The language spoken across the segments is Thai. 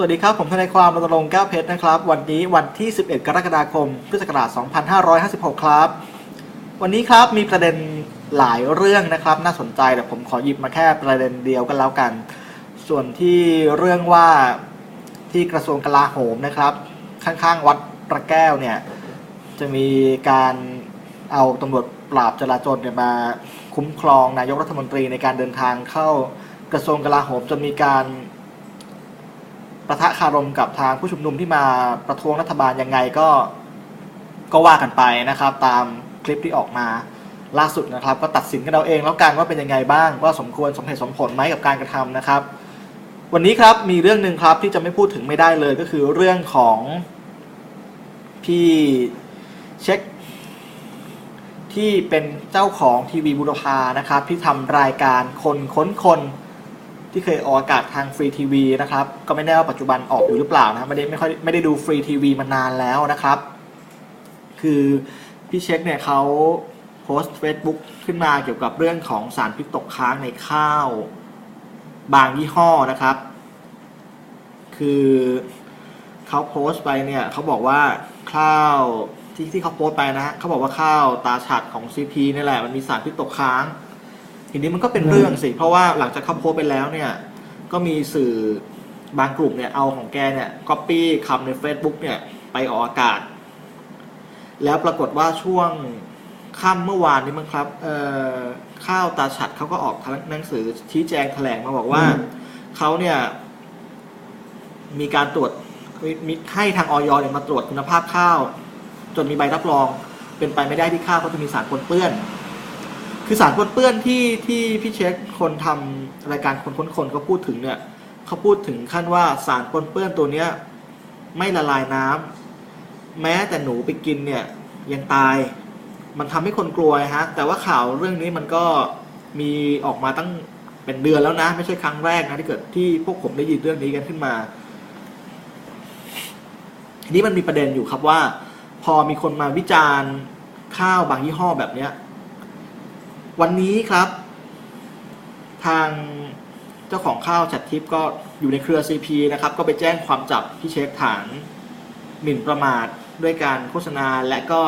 สวัสดีครับ ผมทนายความรณรงค์แก้วเพชรนะครับ วันนี้วันที่ 11 กรกฎาคม พุทธศักราช 2556 ครับ วันนี้ครับมีประเด็นหลายเรื่องนะครับ น่าสนใจแต่ผมขอหยิบมาแค่ประเด็นเดียวกันแล้วกัน ส่วนที่เรื่องว่าที่กระทรวงกลาโหมนะครับ ข้างๆ วัดประแก้วเนี่ย จะมีการเอาตำรวจปราบจราจรเนี่ยมาคุ้มครองนายกรัฐมนตรีในการเดินทางเข้ากระทรวงกลาโหมจนมีการ ประทะคารมกับทางผู้ชุมนุมที่มาประท้วงรัฐบาลยังไงก็ก็ว่ากันไปนะครับ ตามคลิปที่ออกมาล่าสุดนะครับ ก็ตัดสินกันเราเองแล้วกันว่าเป็นยังไงบ้างว่าสมควรสมเหตุสมผลไหมกับการกระทำนะครับ วันนี้ครับมีเรื่องหนึ่งครับที่จะไม่พูดถึงไม่ได้เลยก็คือเรื่องของพี่เช็คที่เป็นเจ้าของทีวีบุรพานะครับ ที่ทำรายการคนค้นคน ที่เคยออกอากาศทางฟรีทีวีนะครับ ก็ไม่แน่ว่าปัจจุบันออกอยู่หรือเปล่านะไม่ได้ไม่ค่อยไม่ได้ดูฟรีทีวีมานานแล้วนะครับ คือพี่เช็คเนี่ยเขาโพสต์ Facebook ขึ้นมาเกี่ยวกับเรื่องของสารพิษตกค้างในข้าว บางยี่ห้อนะครับ คือเขาโพสต์ไปเนี่ยเขาบอกว่าข้าวที่ที่เขาโพสต์ไปนะฮะเขาบอกว่าข้าวตาฉัดของ CP นี่แหละมันมีสารพิษตกค้าง ทีนี้มันก็เป็นเรื่องสิ เพราะว่าหลังจากเขาโพสต์ไปแล้วเนี่ย ก็มีสื่อบางกลุ่มเนี่ยเอาของแกเนี่ยก๊อปปี้คำใน Facebook เนี่ยไปออกอากาศ แล้วปรากฏว่าช่วงค่ำเมื่อวานนี้มั้งครับเอ่อข้าวตาฉัดเขาก็ออกหนังสือชี้แจงแถลงมาบอกว่าเขาเนี่ย มีการตรวจมีมีให้ทางออยเนี่ยมาตรวจคุณภาพข้าว จนมีใบรับรอง เป็นไปไม่ได้ที่ข้าวเขาจะมีสารปนเปื้อน คือสารปนเปื้อนที่ที่พี่เช็คคนทำรายการคนค้นคนเขาพูดถึงเนี่ยเขาพูดถึงขั้นว่าสารปนเปื้อนตัวเนี้ยไม่ละลายน้ำแม้แต่หนูไปกินเนี่ยยังตาย มันทำให้คนกลัวฮะ แต่ว่าข่าวเรื่องนี้มันก็มีออกมาตั้งเป็นเดือนแล้วนะ ไม่ใช่ครั้งแรกนะที่เกิดที่พวกผมได้ยินเรื่องนี้กันขึ้นมาทีนี้มันมีประเด็นอยู่ครับว่า พอมีคนมาวิจารณ์ข้าวบางยี่ห้อแบบเนี้ย วันนี้ครับ ทางเจ้าของข้าวจัดทิปก็อยู่ในเครือ CP นะครับ ก็ไปแจ้งความจับพี่เช็คฐานหมิ่นประมาทด้วยการโฆษณาและก็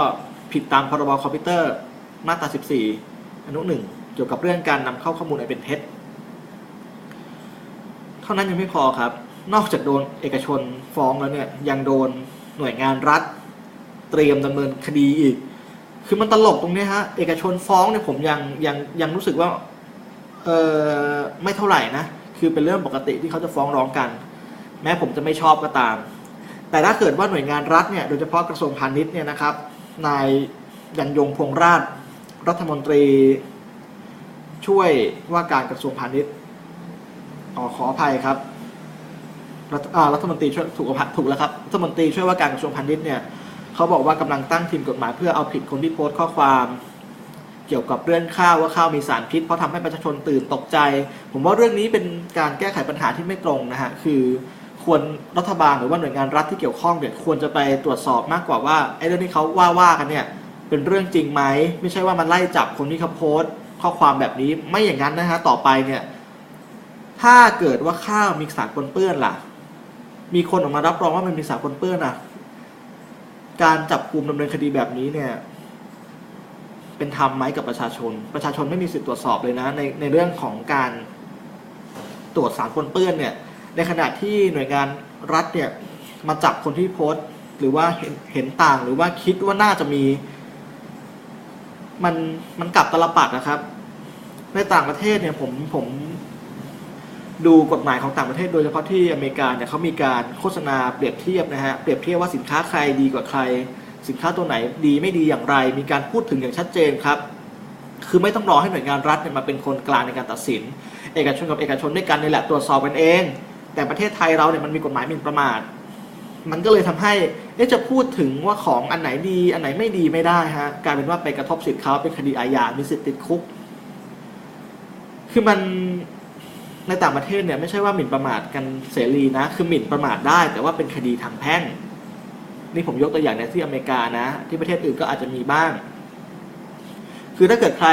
ผิดตามพรบคอมพิวเตอร์มาตรา 14 อนุหนึ่งเกี่ยวกับเรื่องการนำเข้าข้อมูลอันเป็นเท็จ เท่านั้นยังไม่พอครับ นอกจากโดนเอกชนฟ้องแล้วเนี่ย ยังโดนหน่วยงานรัฐ เตรียมดำเนินคดีอีก คือมันตลกตรงนี้ฮะ เอกชนฟ้องเนี่ยผมยังยังยังรู้สึกว่าเออไม่เท่าไหร่นะ คือเป็นเรื่องปกติที่เขาจะฟ้องร้องกัน แม้ผมจะไม่ชอบก็ตาม แต่ถ้าเกิดว่าหน่วยงานรัฐเนี่ยโดยเฉพาะกระทรวงพาณิชย์เนี่ยนะครับนายยันยงพงราชรัฐมนตรี ช่วยว่าการกระทรวงพาณิชย์อ๋อขออภัยครับรัฐอ่ารัฐมนตรีช่วยถูกถูกแล้วครับรัฐมนตรีช่วยว่าการกระทรวงพาณิชย์เนี่ย เขาบอกว่ากำลังตั้งทีมกฎหมายเพื่อเอาผิดคนที่โพสต์ข้อความเกี่ยวกับเรื่องข้าวว่าข้าวมีสารพิษเพราะทำให้ประชาชนตื่นตกใจ ผมว่าเรื่องนี้เป็นการแก้ไขปัญหาที่ไม่ตรงนะฮะคือควรรัฐบาลหรือว่าหน่วยงานรัฐที่เกี่ยวข้องเนี่ยควรจะไปตรวจสอบมากกว่าว่าไอ้เรื่องที่เขาว่าว่ากันเนี่ยเป็นเรื่องจริงไหมไม่ใช่ว่ามันไล่จับคนที่เขาโพสต์ ข้อความแบบนี้ไม่อย่างนั้นนะฮะต่อไปเนี่ยถ้าเกิดว่าข้าวมีสารปนเปื้อนล่ะ มีคนออกมารับรองว่ามันมีสารปนเปื้อนอะ การจับกลุ่มดำเนินคดีแบบนี้เนี่ย เป็นธรรมไหมกับประชาชน ประชาชนไม่มีสิทธิตรวจสอบเลยนะ ในในเรื่องของการตรวจสารปนเปื้อนเนี่ย ในขณะที่หน่วยงานรัฐเนี่ยมาจับคนที่โพสต์ หรือว่าเห็นเห็นต่างหรือว่าคิดว่าน่าจะมี มันมันกลับตลปัดนะครับ ในต่างประเทศเนี่ยผมผม ดูกฎหมายของต่างประเทศโดยเฉพาะที่อเมริกาเนี่ยเขามีการโฆษณาเปรียบเทียบนะฮะเปรียบเทียบว่าสินค้าใครดีกว่าใคร สินค้าตัวไหนดีไม่ดีอย่างไร มีการพูดถึงอย่างชัดเจนครับ คือไม่ต้องรอให้หน่วยงานรัฐเนี่ยมาเป็นคนกลางในการตัดสิน เอกชนกับเอกชนด้วยกันนี่แหละตรวจสอบกันเอง แต่ประเทศไทยเราเนี่ยมันมีกฎหมายหมิ่นประมาทมันก็เลยทำให้จะพูดถึงว่าของอันไหนดี อันไหนไม่ดีไม่ได้ฮะกลายเป็นว่าไปกระทบสิทธิ์เขาเป็นคดีอาญา มีสิทธิ์ติดคุก คือมัน ในต่างประเทศเนี่ยไม่ใช่ว่าหมิ่นประมาทกันเสรีนะ คือหมิ่นประมาทได้ แต่ว่าเป็นคดีทางแพ่ง นี่ผมยกตัวอย่างในที่อเมริกานะ ที่ประเทศอื่นก็อาจจะมีบ้าง คือถ้าเกิดใคร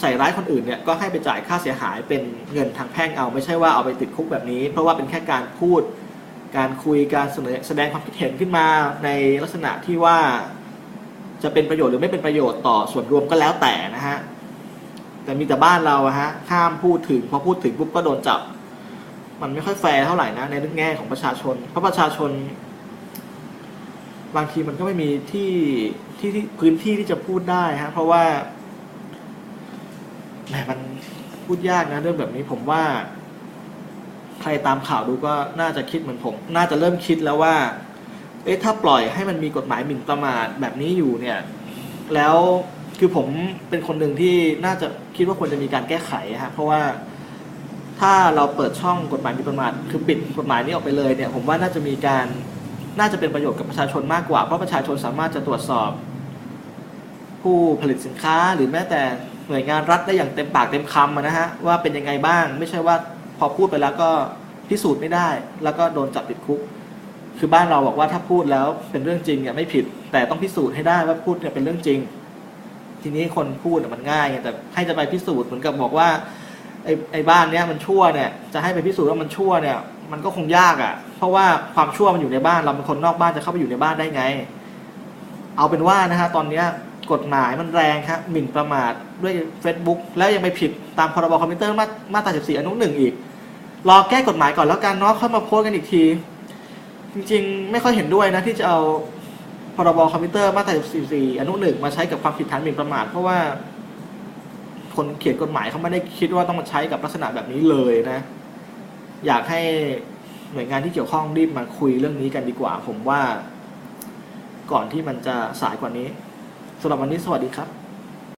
ใส่ร้ายคนอื่นเนี่ยก็ให้ไปจ่ายค่าเสียหายเป็นเงินทางแพ่งเอาไม่ใช่ว่าเอาไปติดคุกแบบนี้ เพราะว่าเป็นแค่การพูด การคุยการเสนอแสดงความคิดเห็นขึ้นมาในลักษณะที่ว่าจะเป็นประโยชน์หรือไม่เป็นประโยชน์ต่อส่วนรวมก็แล้วแต่นะฮะ แต่มีแต่บ้านเราอะฮะห้ามพูดถึงพอพูดถึงปุ๊บก็โดนจับ มันไม่ค่อยแฟร์เท่าไหร่นะในเรื่องแง่ของประชาชน เพราะประชาชน บางทีมันก็ไม่มีที่ที่ที่พื้นที่ที่จะพูดได้ฮะ เพราะว่าแหมมันพูดยากนะเรื่องแบบนี้ผมว่า ใครตามข่าวดูก็น่าจะคิดเหมือนผม น่าจะเริ่มคิดแล้วว่า เอ๊ะถ้าปล่อยให้มันมีกฎหมายหมิ่นประมาทแบบนี้อยู่เนี่ย แล้ว คือผมเป็นคนหนึ่งที่น่าจะคิดว่าควรจะมีการแก้ไขฮะเพราะว่าถ้าเราเปิดช่องกฎหมายมิ่นประมาทคือปิดกฎหมายนี้ออกไปเลยเนี่ยผมว่าน่าจะมีการน่าจะเป็นประโยชน์กับประชาชนมากกว่า เพราะประชาชนสามารถจะตรวจสอบ ผู้ผลิตสินค้าหรือแม้แต่หน่วยงานรัฐได้อย่างเต็มปากเต็มคำนะฮะว่าเป็นยังไงบ้าง ไม่ใช่ว่าพอพูดไปแล้วก็พิสูจน์ไม่ได้ แล้วก็โดนจับติดคุก คือบ้านเราบอกว่าถ้าพูดแล้วเป็นเรื่องจริงเนี่ยไม่ผิดแต่ต้องพิสูจน์ให้ได้ว่าพูดเนี่ยเป็นเรื่องจริง ทีนี้คนพูดมันง่ายไงแต่ให้จะไปพิสูจน์เหมือนกับบอกว่าไอ้ไอ้บ้านเนี้ยมันชั่วเนี่ยจะให้ไปพิสูจน์ว่ามันชั่วเนี่ย มันก็คงยากอะ่ะ เพราะว่าความชั่วมันอยู่ในบ้านเราเป็นคนนอกบ้านจะเข้าไปอยู่ในบ้านได้ไง เอาเป็นว่านะฮะตอนเนี้ยกฎหมายมันแรงครับหมิ่นประมาทด้วย Facebook แล้วยังไปผิดตามพรบคอมพิวเตอร์มามาตรา14อนุหนึ่งอีก รอแก้กฎหมายก่อนแล้วกันเนาะค่อยมาโพสกันอีกที จริงๆ ไม่ค่อยเห็นด้วยนะที่จะเอา พรบคอมพิวเตอร์มาตรา14อนุหนึ่งมาใช้กับความผิดฐานหมิ่นประมาทเพราะว่าคนเขียนกฎหมายเขาไม่ได้คิดว่าต้องมาใช้กับลักษณะแบบนี้เลยนะ อยากให้หน่วยงานที่เกี่ยวข้องรีบมาคุยเรื่องนี้กันดีกว่า ผมว่า ก่อนที่มันจะสายกว่านี้สำหรับวันนี้สวัสดีครับ